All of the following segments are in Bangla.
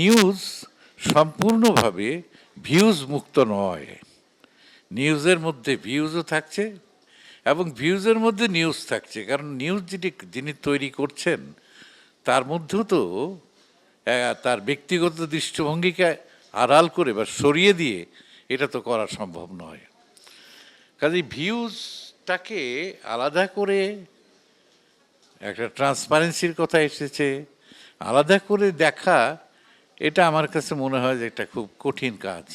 নিউজ সম্পূর্ণভাবে ভিউজ মুক্ত নয়। নিউজের মধ্যে ভিউজও থাকছে এবং ভিউজের মধ্যে নিউজ থাকছে। কারণ নিউজ যিনি যিনি তৈরি করছেন, তার মধ্যেও তো তার ব্যক্তিগত দৃষ্টিভঙ্গিকে আড়াল করে বা সরিয়ে দিয়ে এটা তো করা সম্ভব নয়। কাজে ভিউজটাকে আলাদা করে একটা ট্রান্সপারেন্সির কথা এসেছে, আলাদা করে দেখা এটা আমার কাছে মনে হয় যে একটা খুব কঠিন কাজ।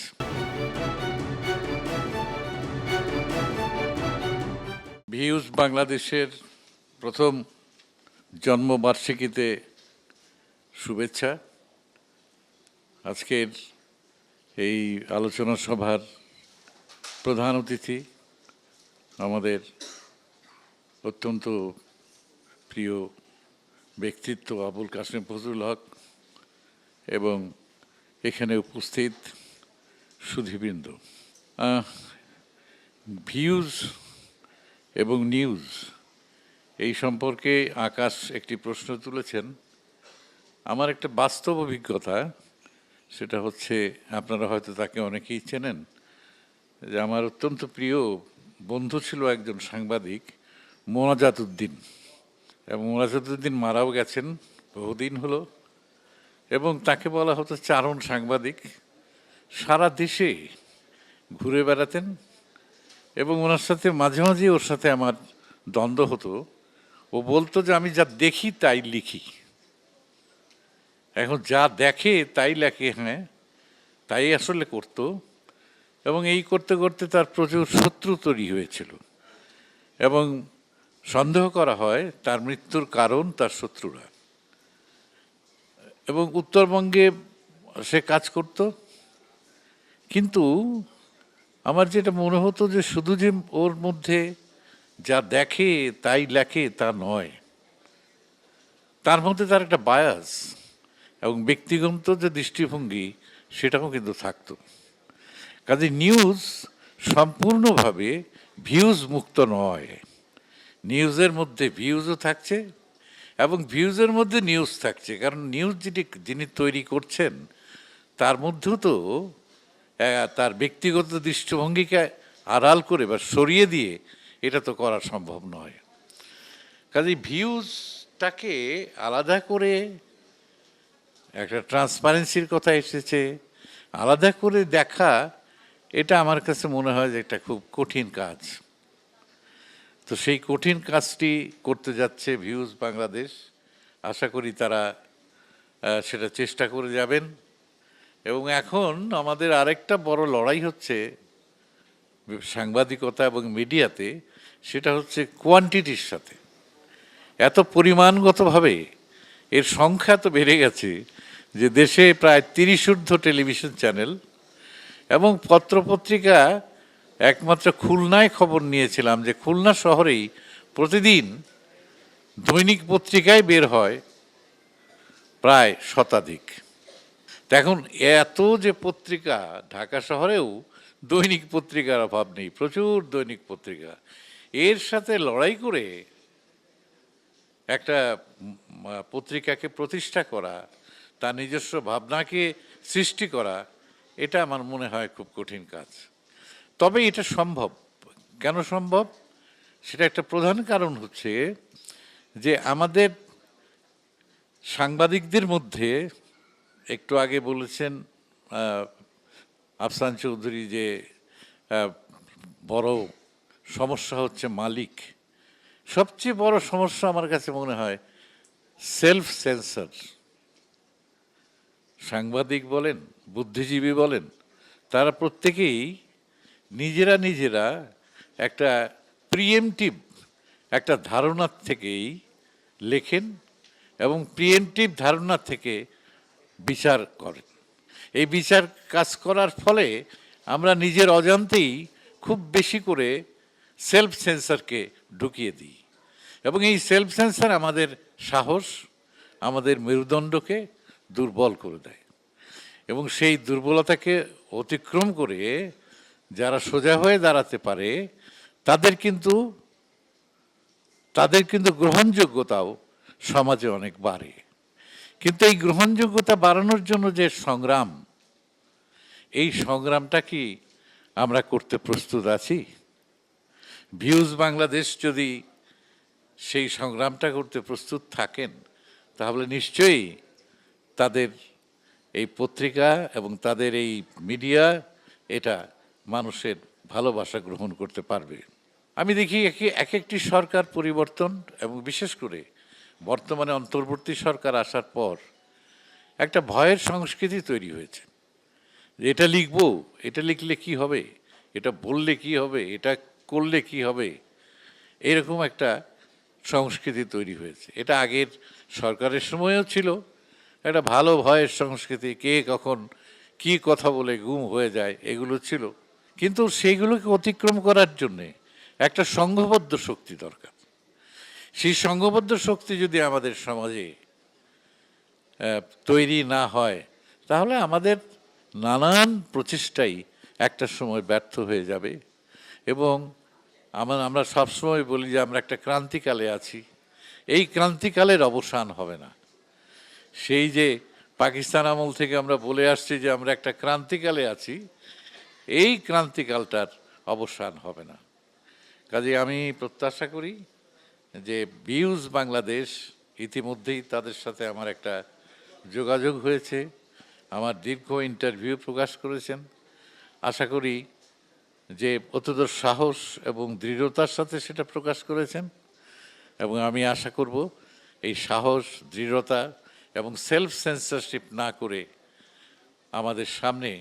ভিউজ বাংলাদেশের প্রথম জন্মবার্ষিকীতে শুভেচ্ছা। আজকের এই আলোচনা সভার প্রধান অতিথি আমাদের অত্যন্ত প্রিয় ব্যক্তিত্ব আবুল কাসিম ফজলুল হক। এবং এখানে উপস্থিত সুধীবৃন্দ। ভিউজ এবং নিউজ এই সম্পর্কে আকাশ একটি প্রশ্ন তুলেছেন। আমার একটা বাস্তব অভিজ্ঞতা, সেটা হচ্ছে আপনারা হয়তো তাকে অনেকেই চেনেন, যে আমার অত্যন্ত প্রিয় বন্ধু ছিল একজন সাংবাদিক, মোনাজাত উদ্দিন। এবং মোনাজাত উদ্দিন মারাও গেছেন, বহুদিন হলো। এবং তাকে বলা হতো চারণ সাংবাদিক। সারা দেশে ঘুরে বেড়াতেন এবং ওনার সাথে মাঝে মাঝে ওর সাথে আমার দ্বন্দ্ব হতো। ও বলতো যে, আমি যা দেখি তাই লিখি। এখন যা দেখে তাই লেখে হ্যাঁ তাই আসলে করতো। এবং এই করতে করতে তার প্রচুর শত্রু তৈরি হয়েছিল। এবং সন্দেহ করা হয় তার মৃত্যুর কারণ তার শত্রুরা। এবং উত্তরবঙ্গে সে কাজ করত। কিন্তু আমার যেটা মনে হতো যে শুধু যে ওর মধ্যে যা দেখে, তাই লেখে, তা নয়। তার মধ্যে তার একটা বায়াস এবং ব্যক্তিগত যে দৃষ্টিভঙ্গি, সেটাও কিন্তু থাকতো। কাজে নিউজ সম্পূর্ণভাবে ভিউজ মুক্ত নয়। নিউজের মধ্যে ভিউজও থাকছে এবং ভিউজের মধ্যে নিউজ থাকছে। কারণ নিউজ যিনি যিনি তৈরি করছেন, তার মধ্যেও তো তার ব্যক্তিগত দৃষ্টিভঙ্গিকে আড়াল করে বা সরিয়ে দিয়ে এটা তো করা সম্ভব নয়। কাজে ভিউজটাকে আলাদা করে একটা ট্রান্সপারেন্সির কথা এসেছে, আলাদা করে দেখা, এটা আমার কাছে মনে হয় যে একটা খুব কঠিন কাজ। তো সেই কঠিন কাজটি করতে যাচ্ছে ভিউজ বাংলাদেশ। আশা করি তারা সেটা চেষ্টা করে যাবেন। এবং এখন আমাদের আরেকটা বড় লড়াই হচ্ছে সাংবাদিকতা এবং মিডিয়াতে, সেটা হচ্ছে কোয়ান্টিটির সাথে। এত পরিমাণগতভাবে এর সংখ্যা তো বেড়ে গেছে যে দেশে প্রায় তিরিশ ঊর্ধ্ব টেলিভিশন চ্যানেল এবং পত্রপত্রিকা একমাত্র খুলনায় খবর নিয়েছিলাম যে খুলনা শহরেই প্রতিদিন দৈনিক পত্রিকায় বের হয় প্রায় শতাধিক। এখন এত যে পত্রিকা, ঢাকা শহরেও দৈনিক পত্রিকার অভাব নেই, প্রচুর দৈনিক পত্রিকা। এর সাথে লড়াই করে একটা পত্রিকাকে প্রতিষ্ঠা করা, তার নিজস্ব ভাবনাকে সৃষ্টি করা, এটা আমার মনে হয় খুব কঠিন কাজ। তবে এটা সম্ভব। কেন সম্ভব? সেটা একটা প্রধান কারণ হচ্ছে যে আমাদের সাংবাদিকদের মধ্যে একটু আগে বলেছেন আফসান চৌধুরী যে বড় সমস্যা হচ্ছে মালিক। সবচেয়ে বড় সমস্যা আমার কাছে মনে হয় সেলফ সেন্সার। সাংবাদিক বলেন, বুদ্ধিজীবী বলেন, তারা প্রত্যেকেই নিজেরা নিজেরা একটা প্রিএমটিভ, একটা ধারণার থেকেই লেখেন এবং প্রিএমটিভ ধারণা থেকে বিচার করেন। এই বিচার কাজ করার ফলে আমরা নিজের অজান্তেই খুব বেশি করে সেলফ সেন্সারকে ঢুকিয়ে দিই এবং এই সেলফ সেন্সার আমাদের সাহস, আমাদের মেরুদণ্ডকে দুর্বল করে দেয় এবং সেই দুর্বলতাকে অতিক্রম করে যারা সোজা হয়ে দাঁড়াতে পারে, তাদের কিন্তু তাদের কিন্তু গ্রহণযোগ্যতাও সমাজে অনেক বাড়ে। কিন্তু এই গ্রহণযোগ্যতা বাড়ানোর জন্য যে সংগ্রাম, এই সংগ্রামটা কি আমরা করতে প্রস্তুত আছি? ভিউজ বাংলাদেশ যদি সেই সংগ্রামটা করতে প্রস্তুত থাকেন, তাহলে নিশ্চয়ই তাদের এই পত্রিকা এবং তাদের এই মিডিয়া এটা মানুষের ভালোবাসা গ্রহণ করতে পারবে। আমি দেখি একে- এক একটি সরকার পরিবর্তন এবং বিশেষ করে বর্তমানে অন্তর্বর্তী সরকার আসার পর একটা ভয়ের সংস্কৃতি তৈরি হয়েছে। এটা লিখব, এটা লিখলে কি হবে? এটা বললে কি হবে? এটা করলে কি হবে? এরকম একটা সংস্কৃতি তৈরি হয়েছে। এটা আগের সরকারের সময়ও ছিল। একটা ভালো ভয়ের সংস্কৃতি, কে কখন কি কথা বলে গুম হয়ে যায়, এগুলো ছিল। কিন্তু সেইগুলোকে অতিক্রম করার জন্যে একটা সংঘবদ্ধ শক্তি দরকার। সেই সংঘবদ্ধ শক্তি যদি আমাদের সমাজে তৈরি না হয়, তাহলে আমাদের নানান প্রচেষ্টাই একটা সময় ব্যর্থ হয়ে যাবে এবং আমার আমরা সবসময় বলি যে আমরা একটা ক্রান্তিকালে আছি। এই ক্রান্তিকালের অবসান হবে না। সেই যে পাকিস্তান আমল থেকে আমরা বলে আসছি যে আমরা একটা ক্রান্তিকালে আছি এই ক্রান্তিকালটার অবসান হবে না। কাজে আমি প্রত্যাশা করি যে ভিউজ বাংলাদেশ ইতিমধ্যেই তাদের সাথে আমার একটা যোগাযোগ হয়েছে, আমার দীর্ঘ ইন্টারভিউ প্রকাশ করেছেন। আশা করি যে অত্যন্ত সাহস এবং দৃঢ়তার সাথে সেটা প্রকাশ করেছেন এবং আমি আশা করব এই সাহস, দৃঢ়তা এবং সেলফ সেন্সারশিপ না করে আমাদের সামনে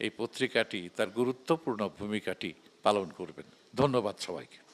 এই পত্রিকাটি তার গুরুত্বপূর্ণ ভূমিকাটি পালন করবেন। ধন্যবাদ সবাইকে।